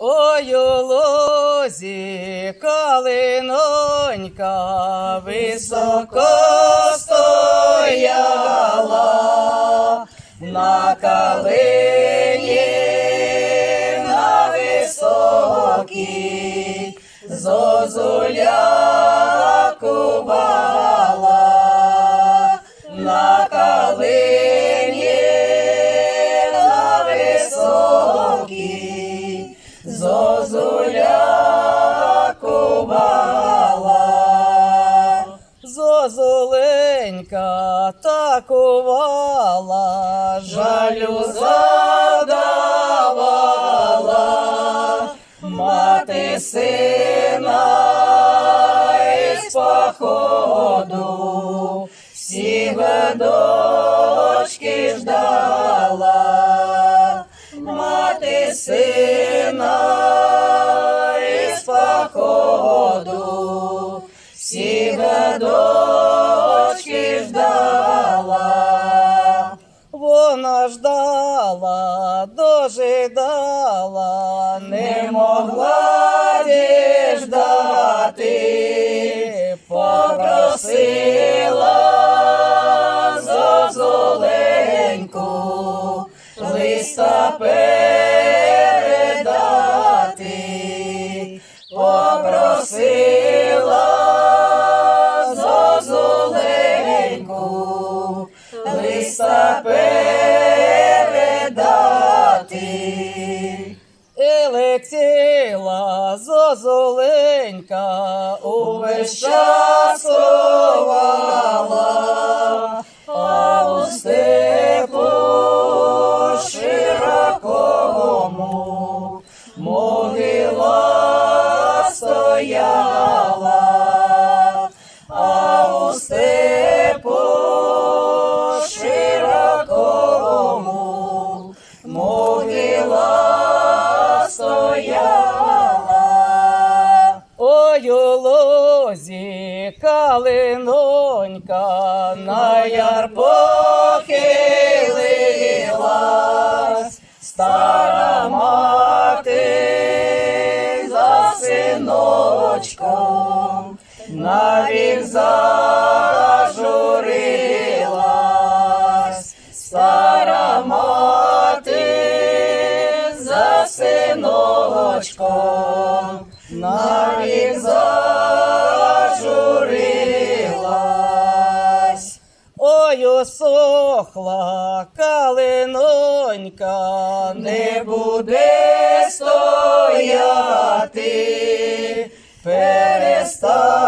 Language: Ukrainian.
Ой, у лозі калинонька високо стояла. На калині на високій зозуля такувала жалю задавала. Мати сина із походу всі дочки ждала. Мати сина із походу всі дочки ждала, дожидала, не могла діждати, попросила зозуленьку листа передати, попросила зозуленьку І летіла зозуленька, увесь час Ой, лозі калинонька на яр похилилась, стара мати за синочком навік зажурилась, стара мати за синочком на рік зажурилась, ой осохла калинонька, не буде стояти, перестань.